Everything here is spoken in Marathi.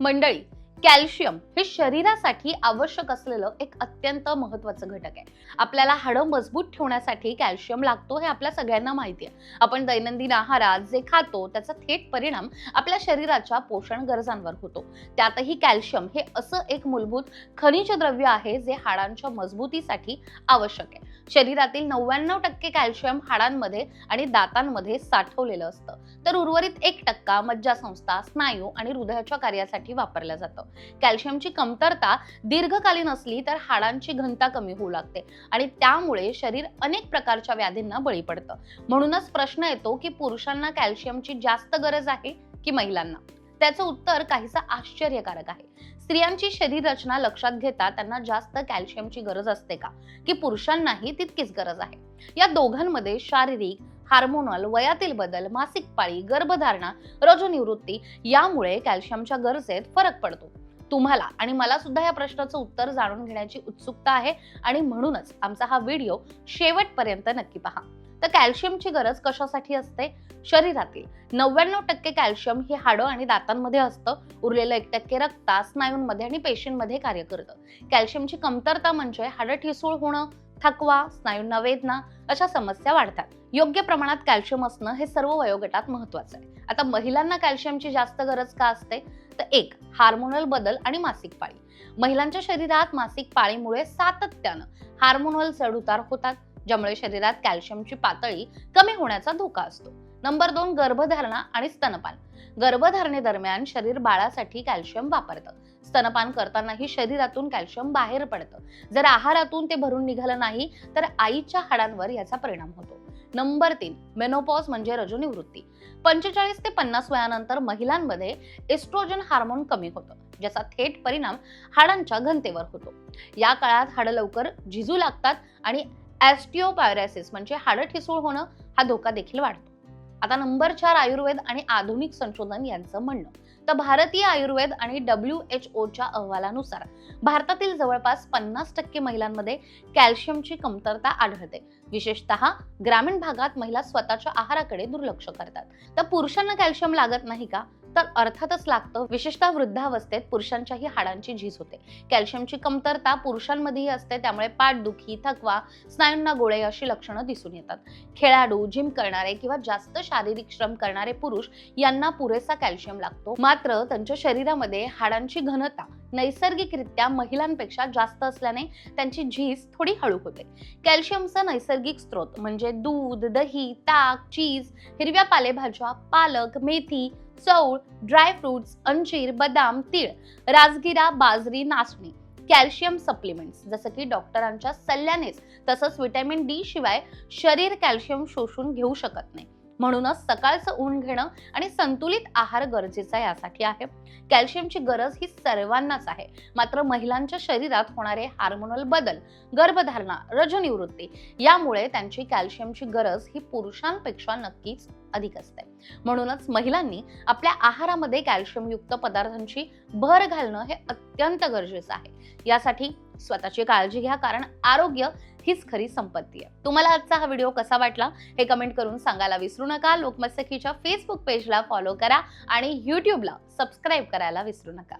मंडळी कॅल्शियम हे शरीरासाठी आवश्यक असलेलं एक अत्यंत महत्वाचं घटक आहे. आपल्याला हाडं मजबूत ठेवण्यासाठी कॅल्शियम लागतो हे आपल्या सगळ्यांना माहिती आहे. आपण दैनंदिन आहारात जे खातो त्याचा थेट परिणाम आपल्या शरीराच्या पोषण गरजांवर होतो. त्यातही कॅल्शियम हे असं एक मूलभूत खनिज द्रव्य आहे जे हाडांच्या मजबूतीसाठी आवश्यक आहे. शरीरातील नव्याण्णव टक्के कॅल्शियम हाडांमध्ये आणि दातांमध्ये साठवलेलं असतं. तर उर्वरित एक टक्का मज्जासंस्था स्नायू आणि हृदयाच्या कार्यासाठी वापरलं जातं. कॅल्शियमची कमतरता दीर्घकालीन असली तर हाडांची घनता कमी होऊ लागते आणि त्यामुळे शरीर अनेक प्रकारच्या व्याधींना बळी पडतं. म्हणूनच प्रश्न येतो की पुरुषांना कॅल्शियमची जास्त गरज आहे की महिलांना? त्याचं उत्तर काहीसं आश्चर्यकारक आहे. स्त्रियांची शरीर रचना लक्षात घेता त्यांना जास्त कॅल्शियमची गरज असते का? की पुरुषांनाही तितकीच गरज आहे? या दोघांमध्ये शारीरिक हार्मोनल वयातील बदल मासिक पाळी गर्भधारणा रजोनिवृत्ती यामुळे कॅल्शियमच्या गरजेत फरक पडतो. तुम्हाला. आणि मला सुद्धा या प्रश्नाचं उत्तर जाणून घेण्याची उत्सुकता आहे. आणि म्हणूनच आमचा हा व्हिडिओ शेवटपर्यंत नक्की पहा. तर कॅल्शियमची गरज कशासाठी असते? शरीरातील नव्याण्णव टक्के कॅल्शियम हे हाडं आणि दातांमध्ये असतं. उरलेलं एक टक्के रक्ता स्नायूंमध्ये आणि पेशींमध्ये कार्य करतं. कॅल्शियमची कमतरता म्हणजे हाडं ठिसूळ होणं थकवा स्नायूंना वेदना अशा समस्या वाढतात. योग्य प्रमाणात कॅल्शियम असणं हे सर्व वयोगटात महत्वाचं आहे. आता महिलांना कॅल्शियमची जास्त गरज का असते? तर एक हार्मोनल बदल आणि मासिक पाळी. महिलांच्या शरीरात मासिक पाळीमुळे सातत्यानं हार्मोनल चढउतार होतात ज्यामुळे शरीरात कॅल्शियमची पातळी कमी होण्याचा धोका असतो. नंबर दोन गर्भधारणा आणि स्तनपान. गर्भधारणेदरम्यान शरीर बाळासाठी कॅल्शियम वापरतं. स्तनपान करतानाही शरीरातून कॅल्शियम बाहेर पडतं. जर आहारातून ते भरून निघालं नाही तर आईच्या हाडांवर याचा परिणाम होतो. नंबर तीन मेनोपॉज म्हणजे रजोनिवृत्ती. पंचेचाळीस ते पन्नास वयानंतर महिलांमध्ये एस्ट्रोजन हार्मोन कमी होतं ज्याचा थेट परिणाम हाडांच्या घनतेवर होतो. या काळात हाडं लवकर झिजू लागतात आणि ॲस्टिओपायरायसिस म्हणजे हाडं ठिसूळ होणं हा धोका देखील वाढतो. आता नंबर चार आयुर्वेद आणि आधुनिक संशोधन यांचं म्हणणं. तर भारतीय आयुर्वेद आणि डब्ल्यू एच ओच्या अहवालानुसार भारतातील जवळपास पन्नास टक्के महिलांमध्ये कॅल्शियमची कमतरता आढळते. विशेषतः ग्रामीण भागात महिला स्वतःच्या आहाराकडे दुर्लक्ष करतात. तर पुरुषांना कॅल्शियम लागत नाही का? तर अर्थातच लागतं. विशेषतः वृद्धावस्थेत पुरुषांच्याही हाडांची झीज होते. कॅल्शियमची कमतरता पुरुषांमध्येही असते. त्यामुळे पाठदुखी थकवा स्नायूंना गोळे अशी लक्षणं दिसून येतात. खेळाडू जिम करणारे किंवा जास्त शारीरिक श्रम करणारे पुरुष यांना पुरेसा कॅल्शियम लागतो. मात्र त्यांच्या शरीरामध्ये हाडांची घनता नैसर्गिकरित्या महिलांपेक्षा जास्त असल्याने त्यांची झीज थोडी हळू होते. कॅल्शियमचा नैसर्गिक स्रोत म्हणजे दूध दही ताक चीज हिरव्या पालेभाज्या पालक मेथी चवळ ड्रायफ्रुट्स अंजीर बदाम तीळ राजगिरा बाजरी नाचणी कॅल्शियम सप्लिमेंट्स जसं की डॉक्टरांच्या सल्ल्यानेच तसंच विटॅमिन डी शिवाय शरीर कॅल्शियम शोषून घेऊ शकत नाही. म्हणूनच सकाळचं ऊन घेणं आणि संतुलित आहार गरजेचा यासाठी आहे. कॅल्शियमची गरज ही सर्वांनाच आहे. मात्र महिलांच्या शरीरात होणारे हार्मोनल बदल गर्भधारणा रजनिवृत्ती यामुळे त्यांची कॅल्शियमची गरज ही पुरुषांपेक्षा नक्कीच अधिक असते. म्हणूनच महिलांनी आपल्या आहारामध्ये कॅल्शियमयुक्त पदार्थांची भर घालणं हे अत्यंत गरजेचं आहे. यासाठी स्वतःची काळजी घ्या कारण आरोग्य हीच खरी संपत्ती आहे. तुम्हाला आजचा हा व्हिडिओ कसा वाटला हे कमेंट करून सांगायला विसरू नका. लोकमत सखीच्या फेसबुक पेजला फॉलो करा आणि यूट्यूबला सबस्क्राईब करायला विसरू नका.